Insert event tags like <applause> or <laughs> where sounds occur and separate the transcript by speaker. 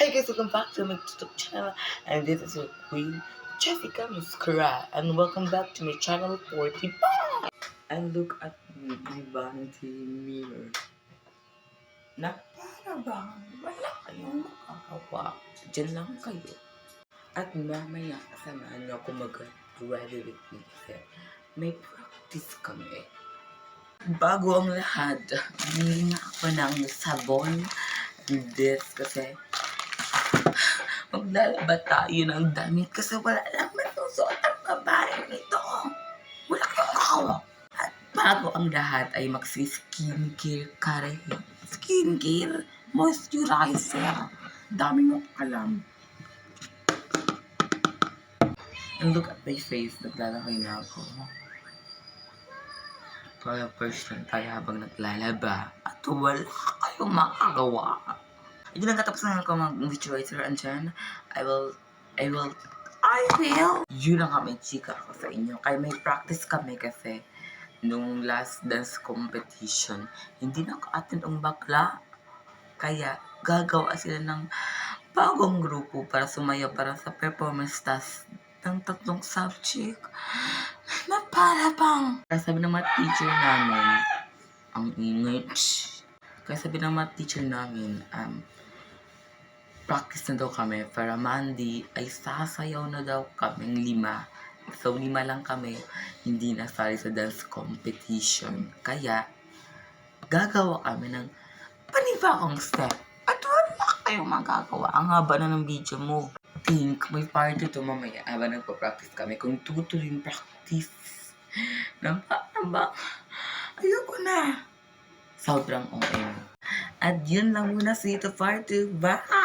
Speaker 1: Hi guys, welcome back to my YouTube channel and this is your queen Jessica Muscara and welcome back to my channel 45 and look at me in vanity mirror. Na para bang? Wala kayong makakawa dyan lang kayo. At mamaya samahan niyo ako mag-graduate me kasi may practice kami. Bago ang lahat bumili nga ako ng sabon this kasi <laughs> maglalaba tayo ng damit kasi wala lang masusuot ang babae nito. Wala kang kawa. At bago ang lahat ay magsi-skincare ka rin. Skincare, moisturizer. Dami mong alam. And look at my face, naglalakay na ako. Para first lang tayo habang naglalaba. At wala kayong makagawa. Hindi lang katapos na ako mag-moisturizer and then I will, I will, I will. Yun lang kami, chika ako sa inyo. Kaya may practice kami kasi nung last dance competition, hindi naka-attend ang bakla. Kaya gagawa sila ng bagong grupo para sumayaw para sa performance task ng tatlong subject na para bang. Sabi ng mga teacher namin, ang ingay. Kaya sabi ng mga teacher namin, um, practice na daw kami para Monday ay sasayaw na daw kaming lima. So, lima lang kami, hindi nasali sa dance competition. Kaya, gagawa kami ng panibagong step. At wala kayong magagawa. Ang haba na ng video mo. Think, may party to mamaya. Habang nagpa-practice kami. Kung tutuloy yung practice. Nampak na ba? Ayoko na. Sobrang okay. At yun lang muna sa ito part 2. Bye!